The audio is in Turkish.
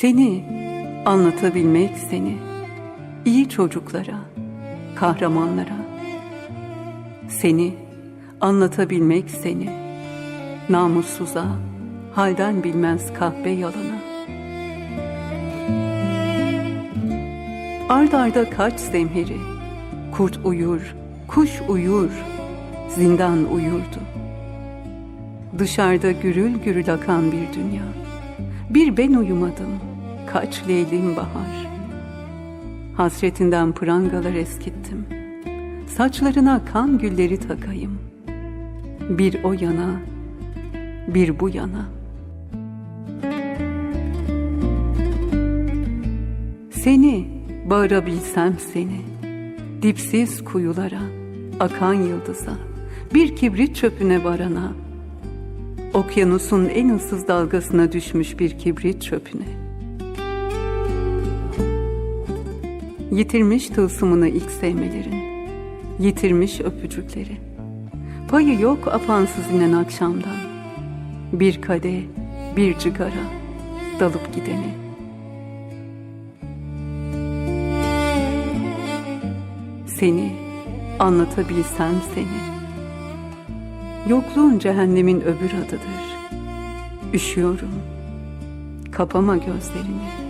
Seni anlatabilmek seni iyi çocuklara, kahramanlara. Seni anlatabilmek seni namussuza, halden bilmez kahpe yalana. Ard arda kaç zemheri, kurt uyur, kuş uyur, zindan uyurdu. Dışarıda gürül gürül akan bir dünya. Bir ben uyumadım, kaç leylim bahar. Hasretinden prangalar eskittim. Saçlarına kan gülleri takayım. Bir o yana, bir bu yana. Seni bağırabilsem seni, dipsiz kuyulara, akan yıldıza, bir kibrit çöpüne varana, okyanusun en ıssız dalgasına düşmüş bir kibrit çöpüne. Yitirmiş tılsımını ilk sevmelerin, yitirmiş öpücükleri. Payı yok apansız inen akşamdan, bir kadeh, bir cigara, dalıp gideni. Seni anlatabilsem seni. Yokluğun cehennemin öbür adıdır. Üşüyorum. Kapama gözlerini.